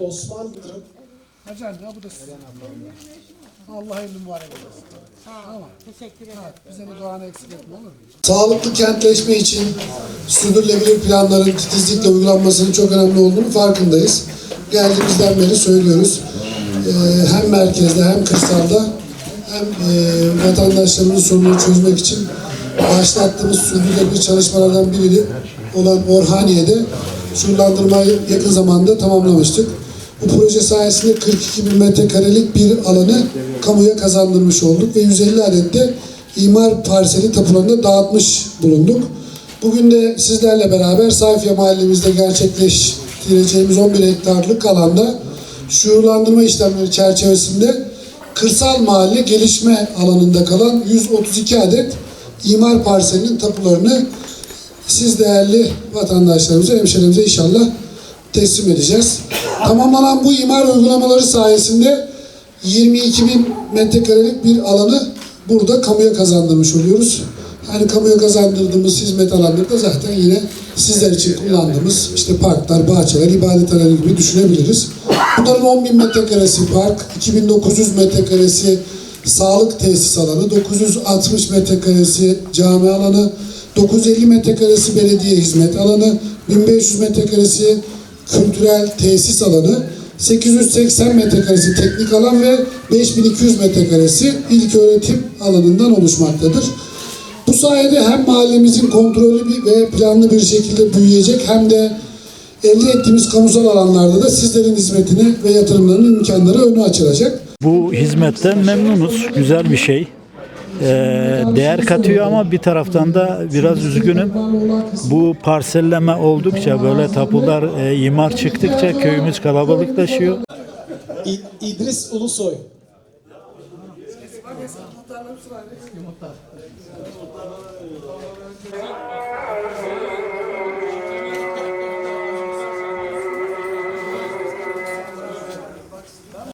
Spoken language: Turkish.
Osman Yıldırım. Hacer ya bu da sizin. Allah hayırlı mübarek olsun. Tamam. Teşekkür ederim. Evet, bize de duanı eksik etme olur mu? Sağlıklı kentleşme için sürdürülebilir planların titizlikle uygulanmasının çok önemli olduğunu farkındayız. Geldiğimizden beri söylüyoruz. Ee, hem merkezde hem kırsalda hem e, vatandaşlarımızın sorununu çözmek için başlattığımız sürdürülebilir çalışmalardan biri olan Orhaniye'de surlandırmayı yakın zamanda tamamlamıştık. Bu proje sayesinde 42 bin metrekarelik bir alanı kamuya kazandırmış olduk ve 150 adet de imar parseli tapularında dağıtmış bulunduk. Bugün de sizlerle beraber Sayfiye mahallemizde gerçekleştireceğimiz 11 hektarlık alanda şuurlandırma işlemleri çerçevesinde kırsal mahalle gelişme alanında kalan 132 adet imar parselinin tapularını siz değerli vatandaşlarımıza, hemşehrilerimize inşallah teslim edeceğiz. Tamamlanan bu imar uygulamaları sayesinde 22 bin metrekarelik bir alanı burada kamuya kazandırmış oluyoruz. Yani kamuya kazandırdığımız hizmet alanları da zaten yine sizler için kullandığımız işte parklar, bahçeler, ibadethaneler gibi düşünebiliriz. Bunların 10 bin metrekaresi park, 2900 metrekaresi sağlık tesis alanı, 960 metrekaresi cami alanı, 950 metrekaresi belediye hizmet alanı, 1500 metrekaresi kültürel tesis alanı, 880 metrekaresi teknik alan ve 5200 metrekaresi ilk öğretim alanından oluşmaktadır. Bu sayede hem mahallemizin kontrollü ve planlı bir şekilde büyüyecek hem de elde ettiğimiz kamusal alanlarda da sizlerin hizmetini ve yatırımlarının imkanları önü açılacak. Bu hizmetten memnunuz. Güzel bir şey. Ee, değer katıyor ama bir taraftan da biraz üzgünüm. Bu parselleme oldukça böyle tapular e, imar çıktıkça köyümüz kalabalıklaşıyor. İ- İdris Ulusoy.